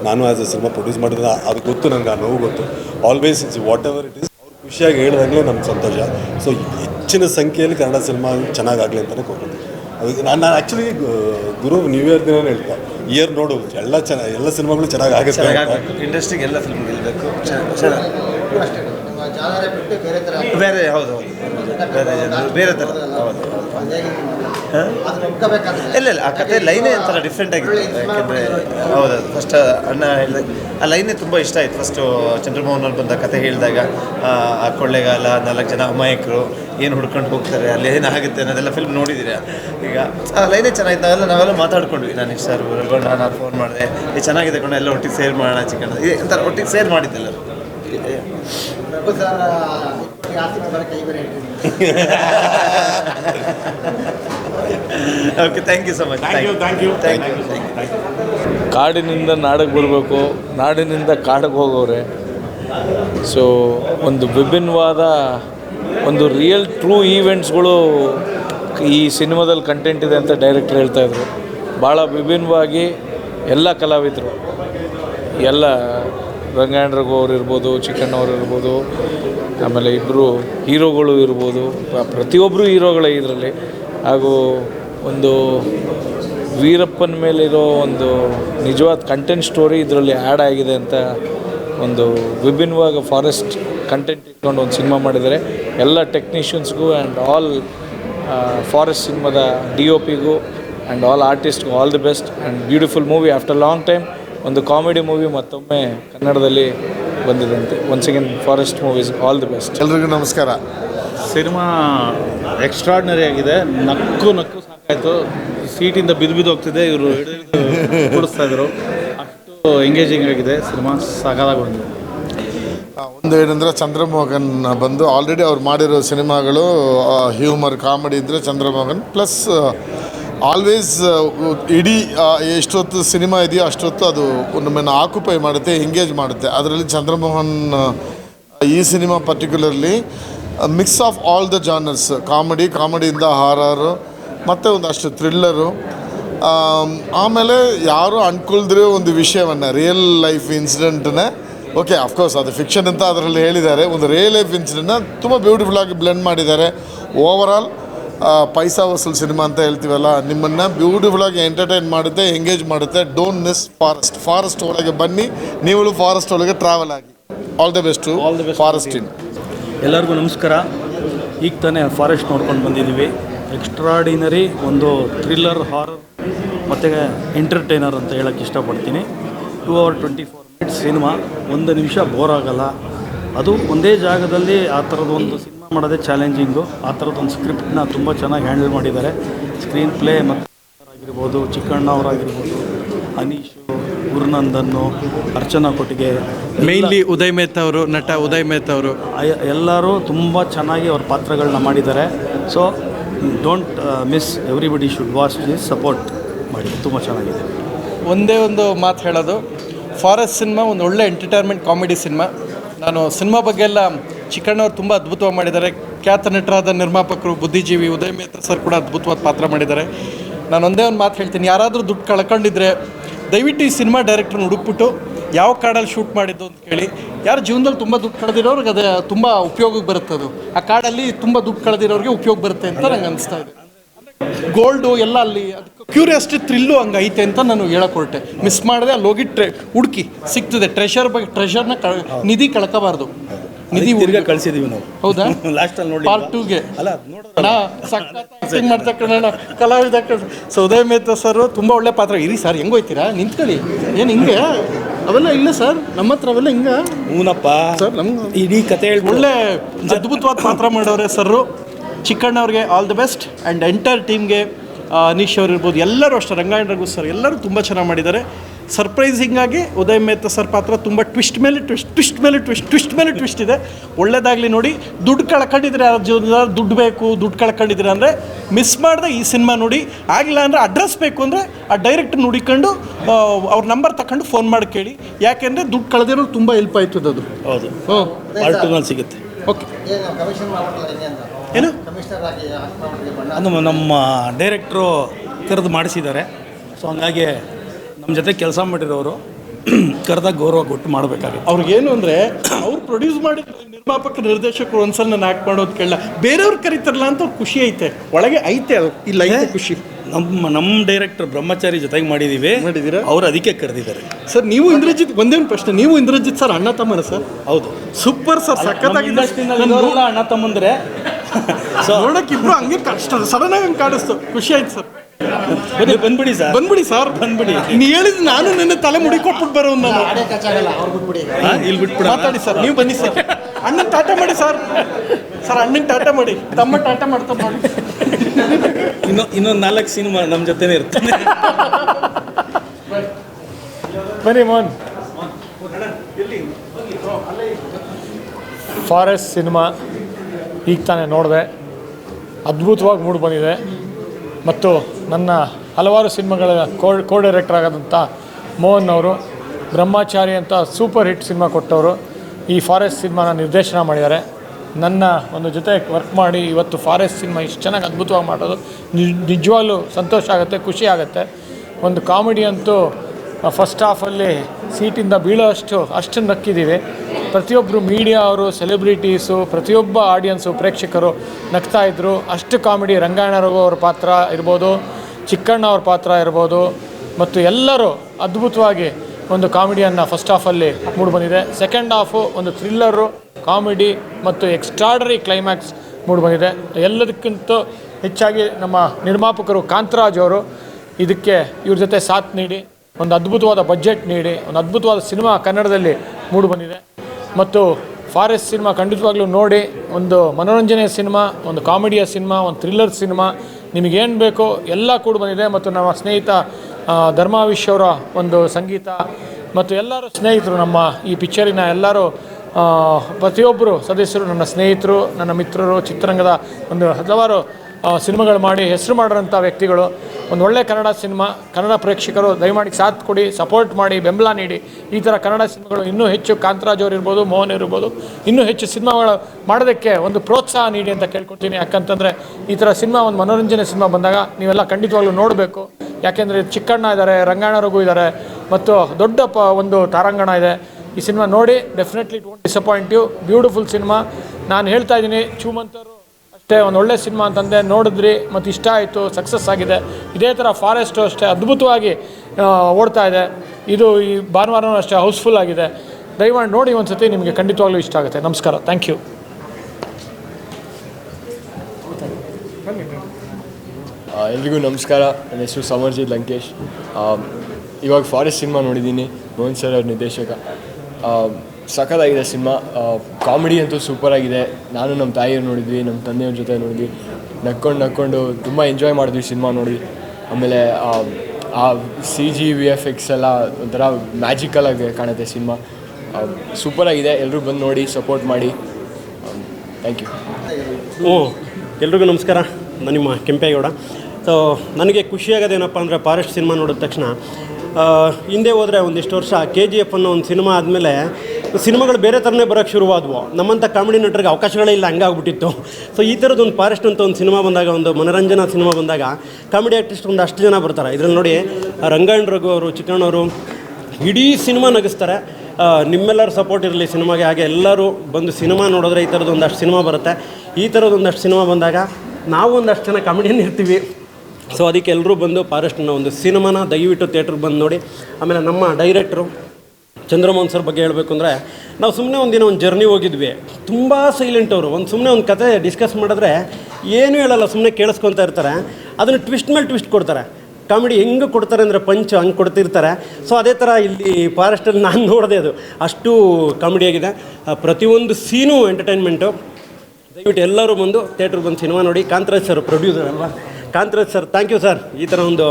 ನಾನು ಆ್ಯಸ್ ಎ ಸಿನಿಮಾ ಪ್ರೊಡ್ಯೂಸ್ ಮಾಡಿದ್ರೆ ಅದು ಗೊತ್ತು ನನಗೆ ಆ ನೋವು ಗೊತ್ತು. Always it's whatever it is ಅವ್ರು ಖುಷಿಯಾಗಿ ಹೇಳಿದಾಗಲೇ ನಮ್ಗೆ ಸಂತೋಷ. ಸೊ ಹೆಚ್ಚಿನ ಸಂಖ್ಯೆಯಲ್ಲಿ ಕನ್ನಡ ಸಿನಿಮಾ ಚೆನ್ನಾಗಾಗಲಿ ಅಂತಲೇ ಕೋರ್ತೀನಿ ಅದು ನಾನು ನಾನು ಆ್ಯಕ್ಚುಲಿ ಗುರು ನ್ಯೂ ಇಯರ್ ದಿನ ಹೇಳ್ತಾ ಇಯರ್ ನೋಡು ಎಲ್ಲ ಚೆನ್ನಾಗಿ ಎಲ್ಲ ಸಿನಿಮಾಗಳು ಚೆನ್ನಾಗಿ ಆಗುತ್ತೆ ಇಂಡಸ್ಟ್ರಿಗೆ ಎಲ್ಲ ಫಿಲ್ಮ್ ಗೆಲ್ಲಬೇಕು ಚೆನ್ನಾಗಿ ಬೇರೆ ಹೌದು ಹೌದು. ಬೇರೆ ಬೇರೆ ಥರ. ಹೌದು? ಇಲ್ಲ ಇಲ್ಲ ಆ ಕತೆ ಲೈನೇ ಒಂಥರ ಡಿಫ್ರೆಂಟ್ ಆಗಿತ್ತು? ಯಾಕೆಂದರೆ ಹೌದೌದು ಫಸ್ಟ್ ಅಣ್ಣ ಹೇಳಿದ ಆ ಲೈನೇ ತುಂಬ ಇಷ್ಟ ಆಯಿತು. ಫಸ್ಟು ಚಂದ್ರಮೋಹನ್ ಅವ್ರು ಬಂದ ಕತೆ ಹೇಳಿದಾಗ ಆ ಕೊಳ್ಳೆಗಾಲ ನಾಲ್ಕು ಜನ ಅಮಾಯಕರು ಏನು ಹುಡ್ಕೊಂಡು ಹೋಗ್ತಾರೆ ಅಲ್ಲಿ ಏನಾಗುತ್ತೆ ಅನ್ನೋದೆಲ್ಲ ಫಿಲ್ಮ್ ನೋಡಿದ್ದೀರ ಈಗ ಆ ಲೈನೇ ಚೆನ್ನಾಗಿತ್ತು ನಾವೆಲ್ಲ ನಾವೆಲ್ಲ ಮಾತಾಡ್ಕೊಂಡ್ವಿ. ನಾನು ಸರ್ ಬರ್ಕೊಂಡು ನಾನು ಫೋನ್ ಮಾಡಿದೆ. ಇದು ಚೆನ್ನಾಗಿದೆ ಕೊಂಡು ಎಲ್ಲ ಒಟ್ಟಿಗೆ ಸೇರ್ ಮಾಡೋಣ ಚಿಕನ್ ಒಂಥರ ಒಟ್ಟಿಗೆ ಸೇರ್ ಮಾಡಿದ್ದಿಲ್ಲ okay thank you so much thank you thank you thank you thank you ಕಾಡಿನಿಂದ ನಾಡಿಗೆ ಬರಬೇಕು ನಾಡಿನಿಂದ ಕಾಡಿಗೆ ಹೋಗೋರೆ ಸೊ ಒಂದು ವಿಭಿನ್ನವಾದ ಒಂದು ರಿಯಲ್ ಟ್ರೂ ಈವೆಂಟ್ಸ್ಗಳು ಈ ಸಿನಿಮಾದಲ್ಲಿ ಕಂಟೆಂಟ್ ಇದೆ ಅಂತ ಡೈರೆಕ್ಟರ್ ಹೇಳ್ತಾಯಿದ್ರು ಭಾಳ ವಿಭಿನ್ನವಾಗಿ ಎಲ್ಲ ಕಲಾವಿದರು. ಎಲ್ಲ ರಂಗಾಯಣ ಅವ್ರು ಇರ್ಬೋದು ಚಿಕ್ಕಣ್ಣವ್ರು ಇರ್ಬೋದು, ಆಮೇಲೆ ಇಬ್ಬರು ಹೀರೋಗಳು ಇರ್ಬೋದು ಪ್ರ- ಪ್ರತಿಯೊಬ್ಬರು ಹೀರೋಗಳೇ ಇದರಲ್ಲಿ. ಹಾಗೂ ಒಂದು ವೀರಪ್ಪನ ಮೇಲಿರೋ ಒಂದು ನಿಜವಾದ ಕಂಟೆಂಟ್ ಸ್ಟೋರಿ ಇದರಲ್ಲಿ ಆ್ಯಡ್ ಆಗಿದೆ ಅಂತ ಒಂದು ವಿಭಿನ್ನವಾಗಿ ಫಾರೆಸ್ಟ್ ಕಂಟೆಂಟ್ ಇಟ್ಕೊಂಡು ಒಂದು ಸಿನಿಮಾ ಮಾಡಿದರೆ ಎಲ್ಲ ಟೆಕ್ನಿಷಿಯನ್ಸ್ಗೂ ಆ್ಯಂಡ್ ಆಲ್ ಫಾರೆಸ್ಟ್ ಸಿನಿಮಾದ ಡಿ ಒ ಪಿಗೂ and all ಆರ್ಟಿಸ್ಟ್ಗೂ all the best and beautiful movie after long time ಒಂದು ಕಾಮಿಡಿ ಮೂವಿ ಮತ್ತೊಮ್ಮೆ ಕನ್ನಡದಲ್ಲಿ ಬಂದಿದಂತೆ. Once again forest movies all the best ಎಲ್ರಿಗೂ ನಮಸ್ಕಾರ. ಸಿನಿಮಾ ಎಕ್ಸ್ಟ್ರಾಡ್ನರಿ ಆಗಿದೆ. ನಕ್ಕು ನಕ್ಕು ಸಾಕಾಯಿತು. ಸೀಟಿಂದ ಬಿದ್ದು ಬಿದ್ದು ಹೋಗ್ತಿದೆ. ಇವರು ಹಿಡಿದು ಕೂಡಿಸ್ತಾ ಇದ್ರು. ಅಷ್ಟು ಎಂಗೇಜಿಂಗ್ ಆಗಿದೆ. ಸಿನಿಮಾ ಸಾಕಾಗಿ ಬಂದಿದೆ. ಒಂದು ಏನಂದ್ರೆ ಚಂದ್ರಮೋಹನ್ ಬಂದು ಆಲ್ರೆಡಿ ಅವ್ರು ಮಾಡಿರೋ ಸಿನಿಮಾಗಳು ಹ್ಯೂಮರ್ ಕಾಮಿಡಿ ಇದ್ದರೆ ಚಂದ್ರಮೋಹನ್ ಪ್ಲಸ್ ಆಲ್ವೇಸ್ ಇಡೀ ಎಷ್ಟೊತ್ತು ಸಿನಿಮಾ ಇದೆಯೋ ಅಷ್ಟೊತ್ತು ಅದು ನಮ್ಮನ್ನು ಆಕ್ಯುಪೈ ಮಾಡುತ್ತೆ ಎಂಗೇಜ್ ಮಾಡುತ್ತೆ. ಅದರಲ್ಲಿ ಚಂದ್ರಮೋಹನ್ ಈ cinema particularly mix of all the genres comedy ಕಾಮಿಡಿಯಿಂದ horror ಮತ್ತು ಒಂದಷ್ಟು ಥ್ರಿಲ್ಲರು ಆಮ್, ಆಮೇಲೆ ಯಾರು ಅಂದ್ಕೊಳ್ದಿರೋ ಒಂದು ವಿಷಯವನ್ನು ರಿಯಲ್ ಲೈಫ್ ಇನ್ಸಿಡೆಂಟನ್ನೇ ಓಕೆ ಅಫ್ಕೋರ್ಸ್ ಅದು ಫಿಕ್ಷನ್ ಅಂತ ಅದರಲ್ಲಿ ಹೇಳಿದ್ದಾರೆ. ಒಂದು ರಿಯಲ್ ಲೈಫ್ ಇನ್ಸಿಡೆಂಟ್ನ ತುಂಬ ಬ್ಯೂಟಿಫುಲ್ ಆಗಿ ಬ್ಲೆಂಡ್ ಮಾಡಿದ್ದಾರೆ. ಓವರ್ ಆಲ್ ಪೈಸಾ ವಸೂಲ್ ಸಿನಿಮಾ ಅಂತ ಹೇಳ್ತೀವಲ್ಲ ನಿಮ್ಮನ್ನು ಬ್ಯೂಟಿಫುಲ್ ಆಗಿ ಎಂಟರ್ಟೈನ್ ಮಾಡುತ್ತೆ ಎಂಗೇಜ್ ಮಾಡುತ್ತೆ. ಡೋಂಟ್ ಮಿಸ್ ಫಾರೆಸ್ಟ್ ಫಾರೆಸ್ಟ್ ಒಳಗೆ ಬನ್ನಿ ನೀವು ಫಾರೆಸ್ಟ್ ಒಳಗೆ ಟ್ರಾವೆಲ್ ಆಗಿ. All the best forest in ಎಲ್ಲರಿಗೂ ನಮಸ್ಕಾರ. ಈಗ ತಾನೇ ಫಾರೆಸ್ಟ್ ನೋಡ್ಕೊಂಡು ಬಂದಿದ್ದೀವಿ. ಎಕ್ಸ್ಟ್ರಾಡಿನರಿ ಒಂದು ಥ್ರಿಲ್ಲರ್ ಹಾರರ್ ಮತ್ತು ಎಂಟರ್ಟೈನರ್ ಅಂತ ಹೇಳೋಕ್ಕೆ ಇಷ್ಟಪಡ್ತೀನಿ. Two hour twenty four cinema ಒಂದು ನಿಮಿಷ ಬೋರ್ ಆಗಲ್ಲ. ಅದು ಒಂದೇ ಜಾಗದಲ್ಲಿ ಆ ಥರದ ಒಂದು ಸಿನಿಮಾ ಮಾಡೋದೇ ಚಾಲೆಂಜಿಂಗು ಆ ಥರದೊಂದು ಸ್ಕ್ರಿಪ್ಟ್ನ ತುಂಬ ಚೆನ್ನಾಗಿ ಹ್ಯಾಂಡಲ್ ಮಾಡಿದ್ದಾರೆ. ಸ್ಕ್ರೀನ್ ಪ್ಲೇ ಮತ್ತು ಆಗಿರ್ಬೋದು ಚಿಕ್ಕಣ್ಣ ಅವರಾಗಿರ್ಬೋದು ಅನೀಶು ಗುರುನಂದನ್ನು ಅರ್ಚನಾ ಕೊಟ್ಟಿಗೆ ಮೇನ್ಲಿ ಉದಯ್ ಮೆಹ್ತಾ ಅವರು ನಟ ಉದಯ್ ಮೆಹ್ತಾ ಅವರು. ಎಲ್ಲರೂ ತುಂಬ ಚೆನ್ನಾಗಿ ಅವ್ರ ಪಾತ್ರಗಳನ್ನ ಮಾಡಿದ್ದಾರೆ. So don't miss everybody should watch this support ಮಾಡಿ. ತುಂಬ ಚೆನ್ನಾಗಿದೆ. ಒಂದೇ ಒಂದು ಮಾತು ಹೇಳೋದು. ಫಾರೆಸ್ಟ್ ಸಿನಿಮಾ, ಒಂದು ಒಳ್ಳೆ ಎಂಟರ್ಟೈನ್ಮೆಂಟ್ ಕಾಮಿಡಿ ಸಿನಿಮಾ. ನಾನು ಸಿನಿಮಾ ಬಗ್ಗೆ ಎಲ್ಲ ಚಿಕ್ಕಣ್ಣವ್ರು ತುಂಬ ಅದ್ಭುತವಾಗಿ ಮಾಡಿದ್ದಾರೆ. ಖ್ಯಾತ ನಟರಾದ ನಿರ್ಮಾಪಕರು ಬುದ್ಧಿಜೀವಿ ಉದಯ ಮೇತ್ರ ಸರ್ ಕೂಡ ಅದ್ಭುತವಾದ ಪಾತ್ರ ಮಾಡಿದ್ದಾರೆ. ನಾನು ಒಂದೇ ಒಂದು ಮಾತು ಹೇಳ್ತೀನಿ, ಯಾರಾದರೂ ದುಡ್ಡು ಕಳ್ಕೊಂಡಿದ್ರೆ ದಯವಿಟ್ಟು ಈ ಸಿನಿಮಾ ಡೈರೆಕ್ಟ್ರನ್ನ ಹುಡುಕ್ಬಿಟ್ಟು ಯಾವ ಕಾಡಲ್ಲಿ ಶೂಟ್ ಮಾಡಿದ್ದು ಅಂತ ಕೇಳಿ. ಯಾರು ಜೀವನದಲ್ಲಿ ತುಂಬ ದುಡ್ಡು ಕಳೆದಿರೋರಿಗೆ ಅದೇ ತುಂಬ ಉಪಯೋಗಕ್ಕೆ ಬರುತ್ತೆ ಅದು. ಆ ಕಾಡಲ್ಲಿ ತುಂಬ ದುಡ್ಡು ಕಳೆದಿರೋರಿಗೆ ಉಪಯೋಗ ಬರುತ್ತೆ ಅಂತ ನಂಗೆ ಅನಿಸ್ತಾ ಇದೆ. ಗೋಲ್ಡು ಎಲ್ಲ ಅಲ್ಲಿ ಕ್ಯೂರಿಯಾಸಿಟಿ ಥ್ರಿಲ್ಲು ಹಂಗೈತೆ ಐತೆ ಅಂತ ನಾನು ಹೇಳಕ್ ಹೊರಟೆ ಮಿಸ್ ಮಾಡಿದೆ ಅಲ್ಲಿ ಹೋಗಿ ಟ್ರೆ ಹುಡುಕಿ ಸಿಗ್ತದೆ ಟ್ರೆಷರ್ ಬಗ್ಗೆ ಟ್ರೆಷರ್ನ ನಿಧಿ ಕಳ್ಕೋಬಾರ್ದು. ನಿಧಿ ಹುಡುಗ ಕಳಿಸಿದೀವಿ ನಾವು. ಹೌದಾ? ಲಾಸ್ಟಲ್ಲಿ ನೋಡಿ ಪಾರ್ಟ್ ಟೂಗೆ ಅಲ್ಲ ಅಣ್ಣ ಸಖತ್ ಮಾಡ್ತಾ ಕಣಣ್ಣ. ಕಲಾವಿದ ಸೌದಯ ಮೇತ ಮೇಹ್ತಾ ಸರ್ ತುಂಬ ಒಳ್ಳೆ ಪಾತ್ರ. ಇರಿ ಸರ್ ಹೆಂಗ್ ಹೋಯ್ತೀರಾ? ನಿಂತ್ಕೊಳ್ಳಿ. ಏನು ಹಿಂಗೆ? ಅವೆಲ್ಲ ಇಲ್ಲ ಸರ್ ನಮ್ಮ ಹತ್ರ ಅವೆಲ್ಲ ಹಿಂಗ. ಹೂನಪ್ಪ. ಸರ್ ನಮ್ಗೆ ಇಡೀ ಕತೆ ಹೇಳಿ ಒಳ್ಳೆ ಅದ್ಭುತವಾದ ಪಾತ್ರ ಮಾಡೋರೆ sir ಚಿಕ್ಕಣ್ಣವ್ರಿಗೆ all the best and entire ಟೀಮ್ಗೆ ಅನೀಶ್ ಅವರು ಇರ್ಬೋದು ಎಲ್ಲರೂ ಅಷ್ಟೇ ರಂಗಾಯಣ ರಘು ಸರ್ ಎಲ್ಲರೂ ತುಂಬ ಚೆನ್ನಾಗಿ ಮಾಡಿದ್ದಾರೆ. ಸರ್ಪ್ರೈಸಿಂಗ್ ಆಗಿ ಉದಯ್ ಮೆಹ್ತಾ ಸರ್ ಪಾತ್ರ ತುಂಬ ಟ್ವಿಸ್ಟ್ ಮೇಲೆ ಟ್ವಿಸ್ಟ್ ಟ್ವಿಸ್ಟ್ ಮೇಲೆ ಟ್ವಿಸ್ಟ್ ಟ್ವಿಸ್ಟ್ ಮೇಲೆ ಟ್ವಿಸ್ಟ್ ಇದೆ. ಒಳ್ಳೆಯದಾಗಲಿ ನೋಡಿ ದುಡ್ಡು ಕಳ್ಕೊಂಡಿದ್ರೆ ಯಾರ ಜೀವನ ದುಡ್ಡು ಬೇಕು ದುಡ್ಡು ಕಳ್ಕೊಂಡಿದ್ರೆ ಅಂದರೆ ಮಿಸ್ ಮಾಡಿದೆ ಈ ಸಿನಿಮಾ ನೋಡಿ. ಆಗಿಲ್ಲ ಅಂದರೆ ಅಡ್ರೆಸ್ ಬೇಕು ಅಂದರೆ ಆ ಡೈರೆಕ್ಟ್ ನೋಡಿಕೊಂಡು ಅವ್ರ ನಂಬರ್ ತಗೊಂಡು ಫೋನ್ ಮಾಡಿ ಕೇಳಿ. ಯಾಕೆಂದರೆ ದುಡ್ಡು ಕಳೆದಿರೋದು ತುಂಬ ಹೆಲ್ಪ್ ಆಯ್ತದ ಅದು ಹೌದು ಸಿಗುತ್ತೆ. ಓಕೆ ಏನು? ಅದು ನಮ್ಮ ಡೈರೆಕ್ಟ್ರು ಕರೆದು ಮಾಡಿಸಿದ್ದಾರೆ. ಸೊ ಹಂಗಾಗಿ ನಮ್ಮ ಜೊತೆ ಕೆಲಸ ಮಾಡಿರೋರು ಕರೆದಾಗ ಗೌರವ ಕೊಟ್ಟು ಮಾಡಬೇಕಾಗುತ್ತೆ. ಅವ್ರಿಗೇನು ಅಂದರೆ ಅವ್ರು ಪ್ರೊಡ್ಯೂಸ್ ಮಾಡಿ ನಿರ್ಮಾಪಕ ನಿರ್ದೇಶಕರು ಒಂದ್ಸಲ ನಾನು ಆ್ಯಕ್ಟ್ ಮಾಡೋದು ಕೇಳಲ್ಲ ಬೇರೆಯವ್ರು ಕರೀತಾರಲ್ಲ ಅಂತ ಅವ್ರು ಖುಷಿ ಐತೆ. ಒಳಗೆ ಐತೆ ಅದು ಇಲ್ಲ ಐತೆ ಖುಷಿ. ನಮ್ಮ ನಮ್ಮ ಡೈರೆಕ್ಟರ್ ಬ್ರಹ್ಮಚಾರಿ ಜೊತೆಗೆ ಮಾಡಿದ್ದೀವಿ ಮಾಡಿದ್ದೀರಾ? ಅವ್ರು ಅದಕ್ಕೆ ಕರೆದಿದ್ದಾರೆ. ಸರ್ ನೀವು ಇಂದ್ರಜಿತ್ ಒಂದೇ ಒಂದು ಪ್ರಶ್ನೆ. ನೀವು ಇಂದ್ರಜಿತ್ ಸರ್ ಅಣ್ಣ ತಮ್ಮನ ಸರ್? ಹೌದು. ಸೂಪರ್ ಸರ್ ಸಖತ್ತಾಗಿ ಅಣ್ಣ ತಮ್ಮಂದ್ರೆ. ಸೊ ನೋಡಕ್ಕೆ ಇಬ್ರು ಹಂಗೆ ಕಷ್ಟ. ಸಡನ್ ಆಗಿ ಹಂಗೆ ಕಾಣಿಸ್ತು ಖುಷಿ ಆಯ್ತು ಸರ್. ಬನ್ನಿ ಬಂದ್ಬಿಡಿ ಸರ್. ಬಂದ್ಬಿಡಿ ಸರ್. ಬಂದ್ಬಿಡಿ. ನೀ ಹೇಳಿದ್ ನಾನು ನನ್ನ ತಲೆ ಮುಡಿ ಕೊಟ್ಬಿಟ್ಟು ಬರೋ ನಾನು. ಹಾ, ಇಲ್ಲಿ ಬಿಟ್ಬಿಡಿ ಮಾತಾಡಿ ಸರ್ ನೀವು ಬನ್ನಿ ಸರ್. ಅಣ್ಣನ ಟಾಟಾ ಮಾಡಿ ಸರ್. ಸರ್ ಅಣ್ಣನ ಟಾಟಾ ಮಾಡಿ. ತಮ್ಮ ಟಾಟಾ ಮಾಡ್ತಾ ಮಾಡಿ ಇನ್ನೊ ಇನ್ನೊಂದು ನಾಲ್ಕು ಸಿನಿಮಾ ನಮ್ಮ ಜೊತೆನೇ ಇರ್ತದೆ ಬನ್ನಿ ಮೋಹನ್. Forest cinema. ಈಗ ತಾನೇ ನೋಡಿದೆ. ಅದ್ಭುತವಾಗಿ ಮೂಡ್ ಬಂದಿದೆ. ಮತ್ತು ನನ್ನ ಹಲವಾರು ಸಿನಿಮಾಗಳ ಕೋ ಕೋ ಡೈರೆಕ್ಟರ್ ಆಗೋದಂಥ ಮೋಹನ್ ಅವರು, ಬ್ರಹ್ಮಚಾರಿ ಅಂತ ಸೂಪರ್ ಹಿಟ್ ಸಿನಿಮಾ ಕೊಟ್ಟವರು. ಈ ಫಾರೆಸ್ಟ್ ಸಿನಿಮಾನ ನಿರ್ದೇಶನ ಮಾಡಿದ್ದಾರೆ. ನನ್ನ ಒಂದು ಜೊತೆ ವರ್ಕ್ ಮಾಡಿ ಇವತ್ತು ಫಾರೆಸ್ಟ್ ಸಿನಿಮಾ ಇಷ್ಟು ಚೆನ್ನಾಗಿ ಅದ್ಭುತವಾಗಿ ಮಾಡೋದು ನಿಜ- ನಿಜವಾಗ್ಲೂ ಸಂತೋಷ ಆಗುತ್ತೆ, ಖುಷಿ ಆಗುತ್ತೆ. ಒಂದು ಕಾಮಿಡಿ ಅಂತೂ ಫಸ್ಟ್ ಹಾಫಲ್ಲಿ ಸೀಟಿಂದ ಬೀಳೋ ಅಷ್ಟು ಅಷ್ಟು ನಕ್ಕಿದ್ದೀವಿ. ಪ್ರತಿಯೊಬ್ಬರು ಮೀಡಿಯಾ ಅವರು ಸೆಲೆಬ್ರಿಟೀಸು ಪ್ರತಿಯೊಬ್ಬ ಆಡಿಯನ್ಸು ಪ್ರೇಕ್ಷಕರು ನಗ್ತಾ ಇದ್ದರು ಅಷ್ಟು ಕಾಮಿಡಿ ರಂಗಾಯಣ ರಘು ಅವ್ರ ಪಾತ್ರ ಇರ್ಬೋದು, ಚಿಕ್ಕಣ್ಣ ಅವ್ರ ಪಾತ್ರ ಇರ್ಬೋದು, ಮತ್ತು ಎಲ್ಲರೂ ಅದ್ಭುತವಾಗಿ ಒಂದು ಕಾಮಿಡಿಯನ್ನು ಫಸ್ಟ್ ಹಾಫಲ್ಲಿ ಮೂಡಿಬಂದಿದೆ ಸೆಕೆಂಡ್ ಹಾಫು ಒಂದು ಥ್ರಿಲ್ಲರು ಕಾಮಿಡಿ ಮತ್ತು ಎಕ್ಸ್ಟ್ರಾಡರಿ ಕ್ಲೈಮ್ಯಾಕ್ಸ್ ಮೂಡಿಬಂದಿದೆ ಎಲ್ಲದಕ್ಕಿಂತ ಹೆಚ್ಚಾಗಿ ನಮ್ಮ ನಿರ್ಮಾಪಕರು ಕಾಂತರಾಜ್ ಅವರು ಇದಕ್ಕೆ ಇವ್ರ ಜೊತೆ ಸಾಥ್ ನೀಡಿ, ಒಂದು ಅದ್ಭುತವಾದ ಬಜೆಟ್ ನೀಡಿ, ಒಂದು ಅದ್ಭುತವಾದ ಸಿನಿಮಾ ಕನ್ನಡದಲ್ಲಿ ಮೂಡಿಬಂದಿದೆ ಮತ್ತು ಫಾರೆಸ್ಟ್ ಸಿನಿಮಾ ಖಂಡಿತವಾಗ್ಲೂ ನೋಡಿ, ಒಂದು ಮನೋರಂಜನೆಯ ಸಿನಿಮಾ, ಒಂದು ಕಾಮಿಡಿಯ ಸಿನಿಮಾ, ಒಂದು ಥ್ರಿಲ್ಲರ್ ಸಿನಿಮಾ, ನಿಮಗೇನು ಬೇಕೋ ಎಲ್ಲ ಕೂಡ ಬಂದಿದೆ ಮತ್ತು ನಮ್ಮ ಸ್ನೇಹಿತ ಧರ್ಮಾವಿಶ್ ಅವರ ಒಂದು ಸಂಗೀತ ಮತ್ತು ಎಲ್ಲರೂ ಸ್ನೇಹಿತರು ನಮ್ಮ ಈ ಪಿಕ್ಚರಿನ ಎಲ್ಲರೂ ಪ್ರತಿಯೊಬ್ಬರು ಸದಸ್ಯರು, ನನ್ನ ಸ್ನೇಹಿತರು, ನನ್ನ ಮಿತ್ರರು, ಚಿತ್ರರಂಗದ ಒಂದು ಹಲವಾರು ಸಿನಿಮಾಗಳು ಮಾಡಿ ಹೆಸರು ಮಾಡಿರೋಂಥ ವ್ಯಕ್ತಿಗಳು. ಒಂದು ಒಳ್ಳೆ ಕನ್ನಡ ಸಿನಿಮಾ, ಕನ್ನಡ ಪ್ರೇಕ್ಷಕರು ದಯಮಾಡಿ ಸಾಥ್ ಕೊಡಿ, ಸಪೋರ್ಟ್ ಮಾಡಿ, ಬೆಂಬಲ ನೀಡಿ. ಈ ಥರ ಕನ್ನಡ ಸಿನಿಮಾಗಳು ಇನ್ನೂ ಹೆಚ್ಚು ಕಾಂತರಾಜ್ ಅವರು ಇರ್ಬೋದು, ಮೋಹನ್ ಇರ್ಬೋದು, ಇನ್ನೂ ಹೆಚ್ಚು ಸಿನಿಮಾಗಳು ಮಾಡೋದಕ್ಕೆ ಒಂದು ಪ್ರೋತ್ಸಾಹ ನೀಡಿ ಅಂತ ಕೇಳ್ಕೊಳ್ತೀನಿ. ಯಾಕಂತಂದರೆ ಈ ಥರ ಸಿನಿಮಾ, ಒಂದು ಮನೋರಂಜನೆ ಸಿನಿಮಾ ಬಂದಾಗ ನೀವೆಲ್ಲ ಖಂಡಿತವಾಗ್ಲೂ ನೋಡಬೇಕು. ಯಾಕೆಂದರೆ ಚಿಕ್ಕಣ್ಣ ಇದ್ದಾರೆ ರಂಗಾಯಣ ಇದ್ದಾರೆ, ಮತ್ತು ದೊಡ್ಡ ಪ ಒಂದು ತಾರಾಂಗಣ ಇದೆ. ಈ ಸಿನಿಮಾ ನೋಡಿ definitely it disappoint you beautiful cinema. ನಾನು ಹೇಳ್ತಾ ಇದ್ದೀನಿ ಚೂಮಂತರು ಅಷ್ಟೇ ಒಂದು ಒಳ್ಳೆ ಸಿನಿಮಾ ಅಂತಂದೆ ನೋಡಿದ್ರಿ, ಮತ್ತು ಇಷ್ಟ ಆಯಿತು ಸಕ್ಸಸ್ ಆಗಿದೆ. ಇದೇ ಥರ ಫಾರೆಸ್ಟು ಅಷ್ಟೇ, ಅದ್ಭುತವಾಗಿ ಓಡ್ತಾ ಇದೆ. ಇದು ಈ ಭಾನುವಾರನೂ ಅಷ್ಟೇ ಹೌಸ್ಫುಲ್ ಆಗಿದೆ. ದಯಮಾಡಿ ನೋಡಿ ಒಂದು ಸತಿ ನಿಮಗೆ ಖಂಡಿತವಾಗ್ಲೂ ಇಷ್ಟ ಆಗುತ್ತೆ. ನಮಸ್ಕಾರ. ಥ್ಯಾಂಕ್ ಯು ಎಲ್ರಿಗೂ ನಮಸ್ಕಾರ. ನನ್ನ ಹೆಸರು ಸಮರ್ಜಿತ್ ಲಂಕೇಶ್. ಇವಾಗ ಫಾರೆಸ್ಟ್ ಸಿನಿಮಾ ನೋಡಿದ್ದೀನಿ. ಮೋಹನ್ ಸರ್ ಅವ್ರ ನಿರ್ದೇಶಕ. ಸಖತ್ತಾಗಿದೆ ಸಿನಿಮಾ. ಕಾಮಿಡಿ ಅಂತೂ ಸೂಪರ್ ಆಗಿದೆ. ನಾನು ನಮ್ಮ ತಾಯಿಯವ್ರು ನೋಡಿದ್ವಿ ನಮ್ಮ ತಂದೆಯವ್ರ ಜೊತೆ ನೋಡಿದ್ವಿ. ನಕ್ಕೊಂಡು ನಕ್ಕೊಂಡು ತುಂಬ ಎಂಜಾಯ್ ಮಾಡಿದ್ವಿ ಸಿನಿಮಾ ನೋಡಿ. ಆಮೇಲೆ ಆ, C G V F X ಎಲ್ಲ ಒಂಥರ ಮ್ಯಾಜಿಕಲ್ ಆಗಿ ಕಾಣುತ್ತೆ ಸಿನಿಮಾ. ಸೂಪರಾಗಿದೆ ಎಲ್ಲರೂ ಬಂದು ನೋಡಿ ಸಪೋರ್ಟ್ ಮಾಡಿ. ಥ್ಯಾಂಕ್ ಯು ಓ ಎಲ್ರಿಗೂ ನಮಸ್ಕಾರ. ನಾನು ನಿಮ್ಮ ಕೆಂಪೇಗೌಡ. ಸೊ ನನಗೆ ಖುಷಿಯಾಗೋದೇನಪ್ಪ ಅಂದರೆ ಫಾರೆಸ್ಟ್ ಸಿನಿಮಾ ನೋಡಿದ ತಕ್ಷಣ ಹಿಂದೆ ಹೋದರೆ ಒಂದಿಷ್ಟು ವರ್ಷ ಕೆ ಜಿ ಎಫ್ ಅನ್ನೋ ಒಂದು ಸಿನಿಮಾ ಆದಮೇಲೆ ಸಿನಿಮಾಗಳು ಬೇರೆ ಥರನೇ ಬರೋಕ್ಕೆ ಶುರುವಾದವು. ನಮ್ಮಂಥ ಕಾಮಿಡಿ ನಟರಿಗೆ ಅವಕಾಶಗಳೇ ಇಲ್ಲ, ಹಂಗಾಗ್ಬಿಟ್ಟಿತ್ತು. ಸೊ ಈ ಥರದ್ದು ಒಂದು ಫಾರೆಸ್ಟ್ ಅಂತ ಒಂದು ಸಿನಿಮಾ ಬಂದಾಗ, ಒಂದು ಮನರಂಜನಾ ಸಿನಿಮಾ ಬಂದಾಗ, ಕಾಮಿಡಿ ಆರ್ಟಿಸ್ಟ್ ಒಂದು ಅಷ್ಟು ಜನ ಬರ್ತಾರೆ. ಇದರಲ್ಲಿ ನೋಡಿ, ಆ ರಂಗಾಯಣ ರಘು ಅವರು ಚಿಕ್ಕಣ್ಣವರು ಇಡೀ ಸಿನಿಮಾ ನಗಿಸ್ತಾರೆ. ನಿಮ್ಮೆಲ್ಲರ ಸಪೋರ್ಟ್ ಇರಲಿ ಸಿನಿಮಾಗೆ. ಹಾಗೆ ಎಲ್ಲರೂ ಬಂದು ಸಿನಿಮಾ ನೋಡಿದ್ರೆ ಈ ಥರದ್ದು ಒಂದಷ್ಟು ಸಿನಿಮಾ ಬರುತ್ತೆ. ಈ ಥರದ್ದು ಒಂದಷ್ಟು ಸಿನಿಮಾ ಬಂದಾಗ, ನಾವು ಒಂದಷ್ಟು ಜನ ಕಾಮಿಡಿಯನ್ನು ಇರ್ತೀವಿ. ಸೊ ಅದಕ್ಕೆ ಎಲ್ಲರೂ ಬಂದು ಫಾರೆಸ್ಟ್ನ ಒಂದು ಸಿನಿಮಾನ ದಯವಿಟ್ಟು ಥಿಯೇಟ್ರಿಗೆ ಬಂದು ನೋಡಿ. ಆಮೇಲೆ ನಮ್ಮ ಡೈರೆಕ್ಟ್ರು ಚಂದ್ರಮೋಹನ್ ಸರ್ ಬಗ್ಗೆ ಹೇಳಬೇಕು ಅಂದರೆ, ನಾವು ಸುಮ್ಮನೆ ಒಂದಿನ ಒಂದು ಜರ್ನಿ ಹೋಗಿದ್ವಿ. ತುಂಬ ಸೈಲೆಂಟ್ ಅವರು. ಒಂದು ಸುಮ್ಮನೆ ಒಂದು ಕತೆ ಡಿಸ್ಕಸ್ ಮಾಡಿದ್ರೆ ಏನೂ ಹೇಳಲ್ಲ ಸುಮ್ಮನೆ ಕೇಳಿಸ್ಕೊತಾ ಇರ್ತಾರೆ. ಅದನ್ನು ಟ್ವಿಸ್ಟ್ ಮೇಲೆ ಟ್ವಿಸ್ಟ್ ಕೊಡ್ತಾರೆ. ಕಾಮಿಡಿ ಹೆಂಗೆ ಕೊಡ್ತಾರೆ ಅಂದರೆ ಪಂಚ್ ಹಂಗೆ ಕೊಡ್ತಿರ್ತಾರೆ. ಸೊ ಅದೇ ಥರ ಇಲ್ಲಿ ಫಾರೆಸ್ಟಲ್ಲಿ ನಾನು ನೋಡಿದೆ ಅದು. ಅಷ್ಟು ಕಾಮಿಡಿಯಾಗಿದೆ ಪ್ರತಿಯೊಂದು ಸೀನು ಎಂಟರ್ಟೈನ್ಮೆಂಟು ದಯವಿಟ್ಟು ಎಲ್ಲರೂ ಬಂದು ಥಿಯೇಟ್ರಿಗೆ ಬಂದು ಸಿನಿಮಾ ನೋಡಿ. ಕಾಂತರಾಜ್ ಸರ್ ಪ್ರೊಡ್ಯೂಸರ್ ಅಲ್ವಾ? Kantharaj sir thank you sir ಈ ಥರ ಒಂದು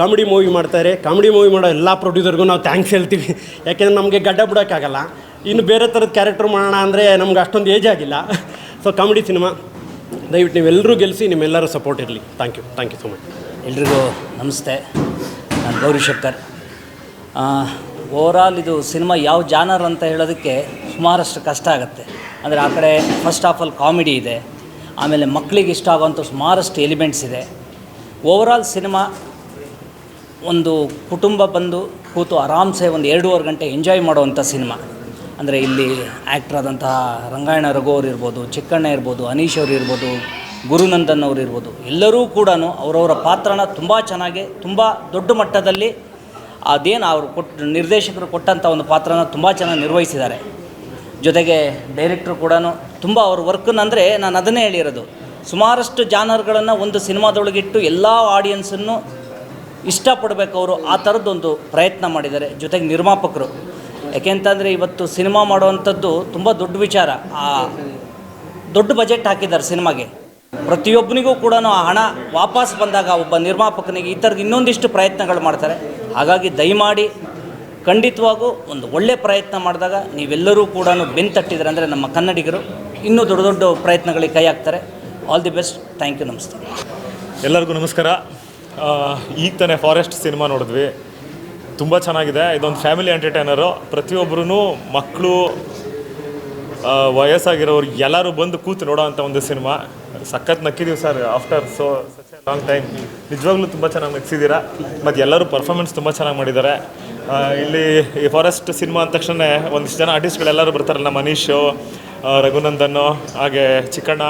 ಕಾಮಿಡಿ ಮೂವಿ ಮಾಡ್ತಾರೆ. ಕಾಮಿಡಿ ಮೂವಿ ಮಾಡೋ ಎಲ್ಲ ಪ್ರೊಡ್ಯೂಸರ್ಗೂ ನಾವು ಥ್ಯಾಂಕ್ಸ್ ಹೇಳ್ತೀವಿ. ಯಾಕೆಂದರೆ ನಮಗೆ ಗಡ್ಡ ಬಿಡೋಕ್ಕಾಗಲ್ಲ. ಇನ್ನು ಬೇರೆ ಥರದ ಕ್ಯಾರೆಕ್ಟರ್ ಮಾಡೋಣ ಅಂದರೆ ನಮ್ಗೆ ಅಷ್ಟೊಂದು ಏಜ್ ಆಗಿಲ್ಲ. ಸೊ ಕಾಮಿಡಿ ಸಿನಿಮಾ ದಯವಿಟ್ಟು ನೀವೆಲ್ಲರೂ ಗೆಲ್ಲಿಸಿ ನಿಮ್ಮೆಲ್ಲರ ಸಪೋರ್ಟ್ ಇರಲಿ. Thank you thank you so much ಎಲ್ರಿಗೂ ನಮಸ್ತೆ. ನಾನು ಗೌರಿ ಶಂಕರ್. ಓವರಾಲ್ ಇದು ಸಿನಿಮಾ ಯಾವ ಜಾನರ್ ಅಂತ ಹೇಳೋದಕ್ಕೆ ಸುಮಾರಷ್ಟು ಕಷ್ಟ ಆಗುತ್ತೆ. ಅಂದರೆ ಆ ಕಡೆ ಫಸ್ಟ್ ಆಫ್ ಆಲ್ ಕಾಮಿಡಿ ಇದೆ. ಆಮೇಲೆ ಮಕ್ಕಳಿಗೆ ಇಷ್ಟ ಆಗುವಂಥ ಸುಮಾರಷ್ಟು ಎಲಿಮೆಂಟ್ಸ್ ಇದೆ. ಓವರಾಲ್ ಸಿನಿಮಾ ಒಂದು ಕುಟುಂಬ ಬಂದು ಕೂತು ಆರಾಮ್ಸೆ ಒಂದು ಎರಡೂವರೆ ಗಂಟೆ ಎಂಜಾಯ್ ಮಾಡುವಂಥ ಸಿನಿಮಾ ಅಂದರೆ ಇಲ್ಲಿ ಆ್ಯಕ್ಟ್ರ್ ಆದಂತಹ ರಂಗಾಯಣ ರಘು ಅವ್ರು ಇರ್ಬೋದು, ಚಿಕ್ಕಣ್ಣ ಇರ್ಬೋದು, ಅನೀಶ್ ಅವ್ರು ಇರ್ಬೋದು, ಗುರುನಂದನ್ ಅವ್ರು ಇರ್ಬೋದು, ಎಲ್ಲರೂ ಕೂಡ ಅವರವರ ಪಾತ್ರನ ತುಂಬ ಚೆನ್ನಾಗಿ, ತುಂಬ ದೊಡ್ಡ ಮಟ್ಟದಲ್ಲಿ ಅದೇನು ಅವರು ಕೊಟ್ಟು ನಿರ್ದೇಶಕರು ಕೊಟ್ಟಂಥ ಒಂದು ಪಾತ್ರನ ತುಂಬ ಚೆನ್ನಾಗಿ ನಿರ್ವಹಿಸಿದ್ದಾರೆ. ಜೊತೆಗೆ ಡೈರೆಕ್ಟ್ರು ಕೂಡ ತುಂಬ ಅವ್ರ ವರ್ಕನ್ನ ಅಂದರೆ ನಾನು ಅದನ್ನೇ ಹೇಳಿರೋದು. ಸುಮಾರಷ್ಟು ಜಾನರ್ಗಳನ್ನು ಒಂದು ಸಿನಿಮಾದೊಳಗಿಟ್ಟು ಎಲ್ಲ ಆಡಿಯನ್ಸನ್ನು ಇಷ್ಟಪಡಬೇಕು ಅವರು. ಆ ಥರದ್ದೊಂದು ಪ್ರಯತ್ನ ಮಾಡಿದ್ದಾರೆ. ಜೊತೆಗೆ ನಿರ್ಮಾಪಕರು. ಯಾಕೆಂತಂದರೆ ಇವತ್ತು ಸಿನಿಮಾ ಮಾಡುವಂಥದ್ದು ತುಂಬ ದೊಡ್ಡ ವಿಚಾರ. ಆ ದೊಡ್ಡ ಬಜೆಟ್ ಹಾಕಿದ್ದಾರೆ ಸಿನಿಮಾಗೆ. ಪ್ರತಿಯೊಬ್ಬನಿಗೂ ಕೂಡ ಆ ಹಣ ವಾಪಸ್ ಬಂದಾಗ ಒಬ್ಬ ನಿರ್ಮಾಪಕನಿಗೆ ಈ ಥರದ ಇನ್ನೊಂದಿಷ್ಟು ಪ್ರಯತ್ನಗಳು ಮಾಡ್ತಾರೆ. ಹಾಗಾಗಿ ದಯಮಾಡಿ ಖಂಡಿತವಾಗೂ ಒಂದು ಒಳ್ಳೆ ಪ್ರಯತ್ನ ಮಾಡಿದಾಗ ನೀವೆಲ್ಲರೂ ಕೂಡ ಬೆನ್ ತಟ್ಟಿದ್ರೆ ಅಂದರೆ ನಮ್ಮ ಕನ್ನಡಿಗರು ಇನ್ನೂ ದೊಡ್ಡ ದೊಡ್ಡ ಪ್ರಯತ್ನಗಳಿಗೆ ಕೈ ಹಾಕ್ತಾರೆ. All the best thank you ನಮಸ್ತೆ ಎಲ್ಲರಿಗೂ ನಮಸ್ಕಾರ. ಈಗ ತಾನೇ ಫಾರೆಸ್ಟ್ ಸಿನಿಮಾ ನೋಡಿದ್ವಿ. ತುಂಬ ಚೆನ್ನಾಗಿದೆ. ಇದೊಂದು ಫ್ಯಾಮಿಲಿ ಎಂಟರ್ಟೈನರು ಪ್ರತಿಯೊಬ್ಬರೂ ಮಕ್ಕಳು ವಯಸ್ಸಾಗಿರೋರು ಎಲ್ಲರೂ ಬಂದು ಕೂತು ನೋಡೋವಂಥ ಒಂದು ಸಿನಿಮಾ ಸಖತ್ ನಕ್ಕಿದ್ದೀವಿ sir after so such long time ನಿಜವಾಗ್ಲೂ ತುಂಬ ಚೆನ್ನಾಗಿ ನಗ್ಸಿದ್ದೀರಾ ಮತ್ತು ಎಲ್ಲರೂ ಪರ್ಫಾರ್ಮೆನ್ಸ್ ತುಂಬ ಚೆನ್ನಾಗಿ ಮಾಡಿದ್ದಾರೆ ಇಲ್ಲಿ ಈ ಫಾರೆಸ್ಟ್ ಸಿನಿಮಾ ಅಂದ ತಕ್ಷಣ ಒಂದಿಷ್ಟು ಜನ ಆರ್ಟಿಸ್ಟ್ಗಳೆಲ್ಲರೂ ಬರ್ತಾರಲ್ಲ, ಮನೀಶು ರಘುನಂದನ್, ಹಾಗೆ ಚಿಕ್ಕಣ್ಣ.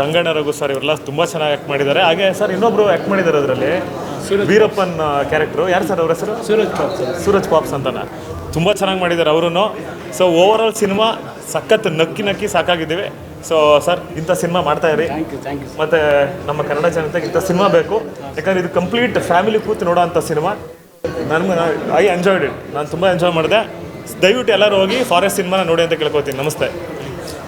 ರಂಗಣ್ಣ ರಘು ಸರ್ ಇವರೆಲ್ಲ ತುಂಬ ಚೆನ್ನಾಗಿ ಆ್ಯಕ್ಟ್ ಮಾಡಿದ್ದಾರೆ. ಹಾಗೆ ಸರ್ ಇನ್ನೊಬ್ರು ಆ್ಯಕ್ಟ್ ಮಾಡಿದ್ದಾರೆ ಅದರಲ್ಲಿ. ವೀರಪ್ಪನ್ ಕ್ಯಾರೆಕ್ಟ್ರು ಯಾರು ಸರ್ ಅವ್ರ ಹೆಸರು? ಸೂರಜ್ ಪಾಪ್ಸ್ ಸೂರಜ್ ಪಾಪ್ಸ್ ಅಂತನ? ತುಂಬ ಚೆನ್ನಾಗಿ ಮಾಡಿದ್ದಾರೆ ಅವರು ಸೊ ಓವರ್ ಆಲ್ ಸಿನಿಮಾ ಸಖತ್ ನಕ್ಕಿ ನಕ್ಕಿ ಸಾಕಾಗಿದ್ದೀವಿ. ಸೊ ಸರ್ ಇಂಥ ಸಿನಿಮಾ ಮಾಡ್ತಾ ಇರಿ. ಮತ್ತು ನಮ್ಮ ಕನ್ನಡ ಜನತೆಗೆ ಇಂಥ ಸಿನಿಮಾ ಬೇಕು. ಯಾಕಂದ್ರೆ ಇದು ಕಂಪ್ಲೀಟ್ ಫ್ಯಾಮಿಲಿ ಕೂತು ನೋಡೋ ಅಂಥ ಸಿನಿಮಾ ನನಗೆ ಐ ಎಂಜಾಯ್ಡ್ ಇಟ್ ನಾನು ತುಂಬ ಎಂಜಾಯ್ ಮಾಡಿದೆ. ದಯವಿಟ್ಟು ಎಲ್ಲರೂ ಹೋಗಿ ಫಾರೆಸ್ಟ್ ಸಿನಿಮಾನ ನೋಡಿ ಅಂತ ಕೇಳ್ಕೊತೀನಿ. ನಮಸ್ತೆ.